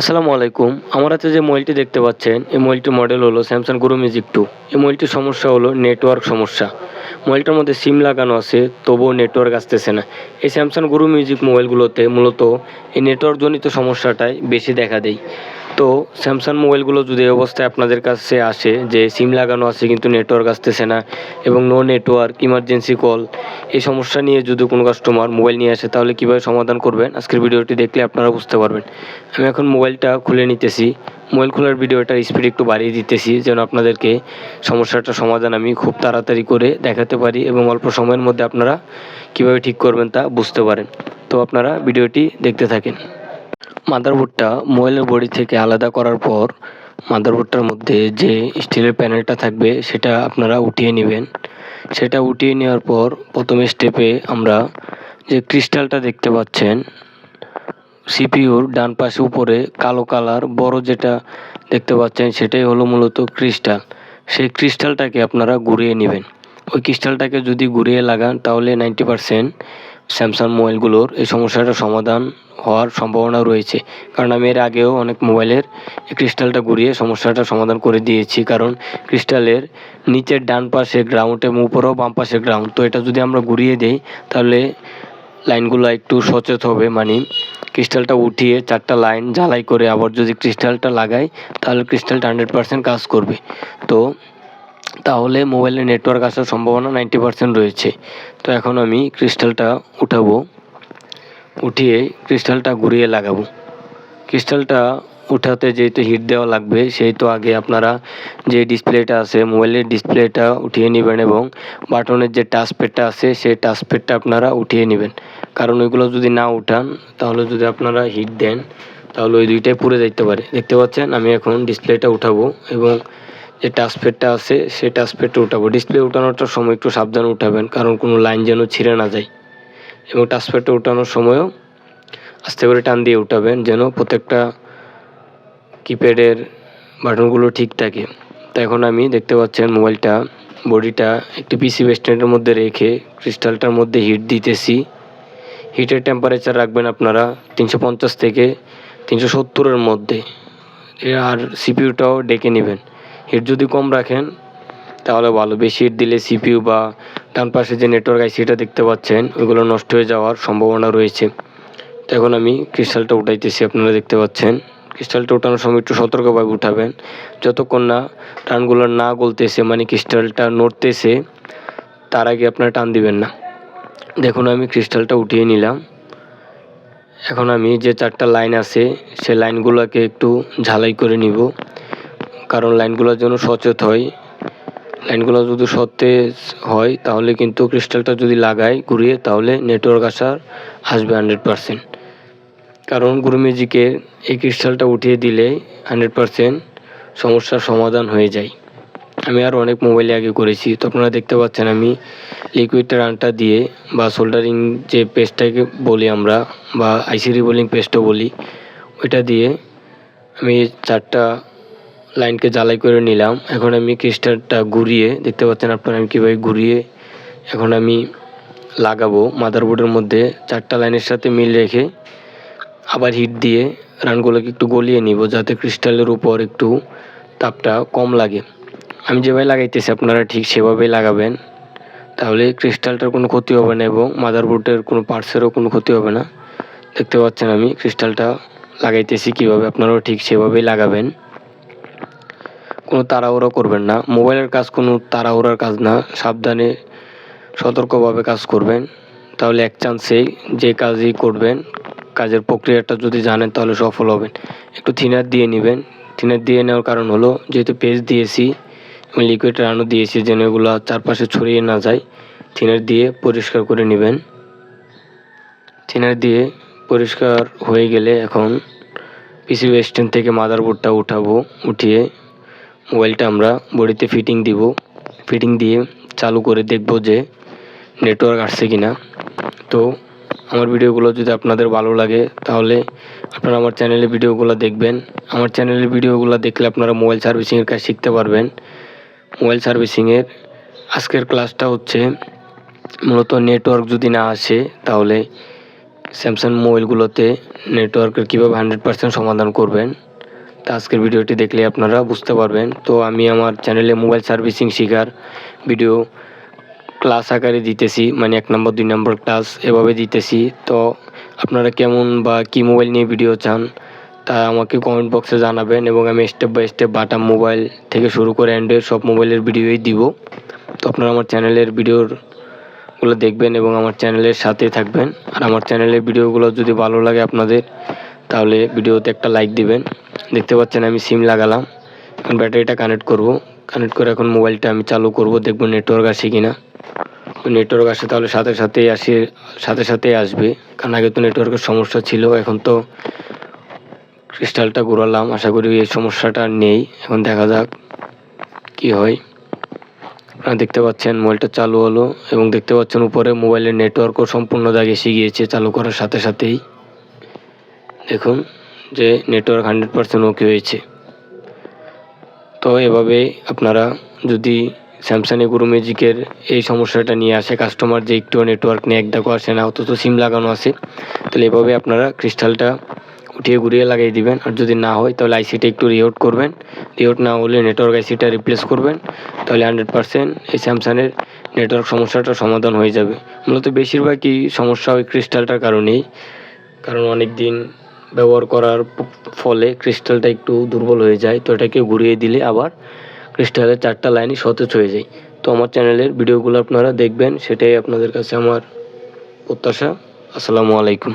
আসসালামু আলাইকুম। আমার হাতে যে মোবাইলটি দেখতে পাচ্ছেন, এই মোবাইলটির মডেল হলো স্যামসাং গুরু মিউজিক টু এই মোবাইলটির সমস্যা হলো নেটওয়ার্ক সমস্যা। মোবাইলটার মধ্যে সিম লাগানো আছে, তবুও নেটওয়ার্ক আসতেছে না। এই স্যামসাং গুরু মিউজিক মোবাইলগুলোতে মূলত এই নেটওয়ার্কজনিত সমস্যাটাই বেশি দেখা দেয়। তো স্যামসাং মোবাইলগুলো যদি এই অবস্থায় আপনাদের কাছে আসে, যে সিম লাগানো আছে কিন্তু নেটওয়ার্ক আসতেছে না এবং নো নেটওয়ার্ক ইমার্জেন্সি কল এই সমস্যা নিয়ে যদি কোনো কাস্টমার মোবাইল নিয়ে আসে, তাহলে কীভাবে সমাধান করবেন? আজকের ভিডিওটি দেখলে আপনারা বুঝতে পারবেন। আমি এখন মোবাইলটা খুলে নিতেছি। মোবাইল খোলার ভিডিওটার স্পিড একটু বাড়িয়ে দিতেছি, যেন আপনাদেরকে সমস্যাটার সমাধান আমি খুব তাড়াতাড়ি করে দেখাতে পারি এবং অল্প সময়ের মধ্যে আপনারা কীভাবে ঠিক করবেন তা বুঝতে পারেন। তো আপনারা ভিডিওটি দেখতে থাকেন। মাদারবোর্ডটা মোবাইলের বডি থেকে আলাদা করার পর মাদারবোর্ডটার মধ্যে যে স্টিলের প্যানেলটা থাকবে, সেটা আপনারা উঠিয়ে নেবেন। সেটা উঠিয়ে নেওয়ার পর প্রথম স্টেপে আমরা যে ক্রিস্টালটা দেখতে পাচ্ছেন সিপিইউর ডান পাশে উপরে কালো কালার বড় যেটা দেখতে পাচ্ছেন, সেটাই হলো মূলত ক্রিস্টাল সেই ক্রিস্টালটাকে আপনারা ঘুরিয়ে নেবেন। ওই ক্রিস্টালটাকে যদি ঘুরিয়ে লাগান, তাহলে নাইনটি পারসেন্ট স্যামসাং মোবাইলগুলোর এই সমস্যাটার সমাধান হওয়ার সম্ভাবনা রয়েছে। কারণ আমি এর আগেও অনেক মোবাইলের ক্রিস্টালটা ঘুরিয়ে সমস্যাটা সমাধান করে দিয়েছি। কারণ ক্রিস্টালের নিচের ডান পাশে গ্রাউন্ড এবং উপরেও বাম পাশে গ্রাউন্ড তো এটা যদি আমরা ঘুরিয়ে দিই, তাহলে লাইনগুলো একটু সচেত হবে। মানে ক্রিস্টালটা উঠিয়ে চারটা লাইন ঝালাই করে আবার যদি ক্রিস্টালটা লাগাই, তাহলে ক্রিস্টালটা হান্ড্রেড পারসেন্ট কাজ করবে। তো তাহলে মোবাইলে নেটওয়ার্ক আসার সম্ভাবনা নাইনটি পারসেন্ট রয়েছে। তো এখন আমি ক্রিস্টালটা উঠাবো। উঠিয়ে ক্রিস্টালটা ঘুরিয়ে লাগাবো। ক্রিস্টালটা উঠাতে যেহেতু হিট দেওয়া লাগবে সেই তো আগে আপনারা যে ডিসপ্লেটা আছে, মোবাইলের ডিসপ্লেটা উঠিয়ে নেবেন এবং বাটনের যে টাচপ্যাডটা আছে, সেই টাচপ্যাডটা আপনারা উঠিয়ে নেবেন। কারণ ওইগুলো যদি না উঠান, তাহলে যদি আপনারা হিট দেন, তাহলে ওই দুইটাই পুড়ে যাইতে পারে। দেখতে পাচ্ছেন, আমি এখন ডিসপ্লেটা উঠাবো এবং যে টাচপ্যাডটা আছে সেই টাচপ্যাডটা উঠাবো। ডিসপ্লে উঠানোটার সময় একটু সাবধানে উঠাবেন, কারণ কোনো লাইন যেন ছিঁড়ে না যায়। এবং টাচপ্যাডটা উঠানোর সময়ও আস্তে করে টান দিয়ে উঠাবেন, যেন প্রত্যেকটা কিপ্যাডের বাটনগুলো ঠিক থাকে। তো এখন আমি দেখতে পাচ্ছেন মোবাইলটা, বডিটা একটি পিসি স্ট্যান্ডের মধ্যে রেখে ক্রিস্টালটার মধ্যে হিট দিতেছি। হিটের টেম্পারেচার রাখবেন আপনারা তিনশো পঞ্চাশ থেকে তিনশো সত্তরের মধ্যে। আর সিপিইউটাও ডেকে নেবেন। হিট যদি কম রাখেন, তাহলে ভালো। বেশি হিট দিলে সিপিইউ বা ডান পাশে যে নেটওয়ার্ক আইসিটা দেখতে পাচ্ছেন, ওইগুলো নষ্ট হয়ে যাওয়ার সম্ভাবনা রয়েছে। তো এখন আমি ক্রিস্টালটা উঠাইতেছি, আপনারা দেখতে পাচ্ছেন। ক্রিস্টালটা ওঠানোর সময় একটু সতর্কভাবে উঠাবেন। যতক্ষণ না টানগুলো না গলতেছে মানে ক্রিস্টালটা নড়তেছে, তার আগে আপনারা টান দিবেন না। দেখুন, আমি ক্রিস্টালটা উঠিয়ে নিলাম। এখন আমি যে চারটা লাইন আছে, সে লাইনগুলোকে একটু ঝালাই করে নিব। কারণ লাইনগুলোর জন্য সচেত হয় লাইনগুলো যদি সতেজ হয়, তাহলে কিন্তু ক্রিস্টালটা যদি লাগাই ঘুরিয়ে, তাহলে নেটওয়ার্ক আসার আসবে হান্ড্রেড পারসেন্ট। কারণ গুরু মিউজিকের এই ক্রিস্টালটা উঠিয়ে দিলে হান্ড্রেড পারসেন্ট সমস্যার সমাধান হয়ে যায়। আমি আর অনেক মোবাইলে আগে করেছি। তো আপনারা দেখতে পাচ্ছেন আমি লিকুইড রানটা দিয়ে বা সোল্ডারিং যে পেস্টটাকে বলি আমরা, বা আইসি রিবোলিং পেস্টও বলি, ওইটা দিয়ে আমি চারটা লাইনকে জ্বালাই করে নিলাম। এখন আমি ক্রিস্টালটা ঘুরিয়ে, দেখতে পাচ্ছেন আপনারা আমি কীভাবে ঘুরিয়ে এখন আমি লাগাবো। মাদারবোর্ডের মধ্যে চারটা লাইনের সাথে মিল রেখে আবার হিট দিয়ে রানগুলোকে একটু গলিয়ে নিব, যাতে ক্রিস্টালের উপর একটু তাপটা কম লাগে। আমি যেভাবে লাগাইতেছি আপনারা ঠিক সেভাবেই লাগাবেন। তাহলে ক্রিস্টালটার কোনো ক্ষতি হবে না এবং মাদারবোর্ডের কোনো পার্টসেরও কোনো ক্ষতি হবে না। দেখতে পাচ্ছেন আমি ক্রিস্টালটা লাগাইতেছি কীভাবে, আপনারাও ঠিক সেভাবেই লাগাবেন। কোনো তাড়াহুড়ো করবেন না। মোবাইলের কাজ কোনো তাড়াহুড়ার কাজ না। সাবধানে, সতর্কভাবে কাজ করবেন। তাহলে এক চান্সেই যে কাজই করবেন, কাজের প্রক্রিয়াটা যদি জানেন তাহলে সফল হবেন। একটু থিনার দিয়ে নেবেন। থিনার দিয়ে নেওয়ার কারণ হলো, যেহেতু পেজ দিয়েছি, এবং লিকুইড রানও দিয়েছি, যেন এগুলো চারপাশে ছড়িয়ে না যায়, থিনার দিয়ে পরিষ্কার করে নেবেন। থিনার দিয়ে পরিষ্কার হয়ে গেলে এখন পিসি স্ট্যান্ড থেকে মাদারবোর্ডটা উঠাবো, উঠিয়ে মোবাইলটা আমরা বডিতে ফিটিং দিব। ফিটিং দিয়ে চালু করে দেখব যে নেটওয়ার্ক আসছে কি না তো আমার ভিডিওগুলো যদি আপনাদের ভালো লাগে, তাহলে আপনারা আমার চ্যানেলে ভিডিওগুলো দেখবেন। আমার চ্যানেলের ভিডিওগুলো দেখলে আপনারা মোবাইল সার্ভিসিংয়ের কাজ শিখতে পারবেন। মোবাইল সার্ভিসিংয়ের আজকের ক্লাসটা হচ্ছে মূলত নেটওয়ার্ক যদি না আসে, তাহলে স্যামসাং মোবাইলগুলোতে নেটওয়ার্কের কীভাবে হান্ড্রেড পার্সেন্ট সমাধান করবেন। আজকের ভিডিওটি দেখলে আপনারা বুঝতে পারবেন। তো আমি আমার চ্যানেলে মোবাইল সার্ভিসিং শেখার ভিডিও ক্লাস আকারে দিতেছি মানে এক নম্বর, দুই নম্বর ক্লাস এভাবে দিতেছি। তো আপনারা কেমন বা কী মোবাইল নিয়ে ভিডিও চান তা আমাকে কমেন্ট বক্সে জানাবেন এবং আমি স্টেপ বাই স্টেপ বাটা মোবাইল থেকে শুরু করে অ্যান্ড্রয়েড সব মোবাইলের ভিডিওই দিব। তো আপনারা আমার চ্যানেলের ভিডিওরগুলো দেখবেন এবং আমার চ্যানেলের সাথে থাকবেন। আর আমার চ্যানেলের ভিডিওগুলো যদি ভালো লাগে আপনাদের, তাহলে ভিডিওতে একটা লাইক দিবেন। দেখতে পাচ্ছেন, আমি সিম লাগালাম। এখন ব্যাটারিটা কানেক্ট করব। কানেক্ট করে এখন মোবাইলটা আমি চালু করব, দেখব নেটওয়ার্ক আসে কি না নেটওয়ার্ক আসে তাহলে সাথে সাথেই আসে, সাথে সাথেই আসবে। কারণ আগে তো নেটওয়ার্কের সমস্যা ছিল, এখন তো ক্রিস্টালটা ঘোরালাম। আশা করি এই সমস্যাটা নেই। এখন দেখা যাক কি হয়। আপনারা দেখতে পাচ্ছেন মোবাইলটা চালু হলো এবং দেখতে পাচ্ছেন উপরে মোবাইলের নেটওয়ার্কও সম্পূর্ণ দাগে এসে গিয়েছে, চালু করার সাথে সাথেই। দেখুন। যে নেটওয়ার্ক হান্ড্রেড পার্সেন্ট ওকে হয়েছে। তো এভাবে আপনারা যদি স্যামসাং গুরু ম্যাজিকের এই সমস্যাটা নিয়ে আসে কাস্টমার যে একটু নেটওয়ার্ক নিয়ে একদাকও আসে না, অথচ সিম লাগানো আছে, তাহলে এভাবে আপনারা ক্রিস্টালটা উঠিয়ে ঘুরিয়ে লাগিয়ে দিবেন। আর যদি না হয়, তাহলে আইসিটা একটু রিওট করবেন। রিওট না হলে নেটওয়ার্ক আইসিটা রিপ্লেস করবেন, তাহলে হান্ড্রেড পার্সেন্ট এই স্যামসাংয়ের নেটওয়ার্ক সমস্যাটা সমাধান হয়ে যাবে। মূলত বেশিরভাগই সমস্যা ওই ক্রিস্টালটার কারণেই। কারণ অনেক দিন ব্যবহার করার ফলে ক্রিস্টালটা একটু দুর্বল হয়ে যায়। তো এটাকে ঘুরিয়ে দিলে আবার ক্রিস্টালের চারটা লাইনই সতেজ হয়ে যায়। তো আমার চ্যানেলের ভিডিওগুলো আপনারা দেখবেন, সেটাই আপনাদের কাছে আমার প্রত্যাশা। আসসালামু আলাইকুম।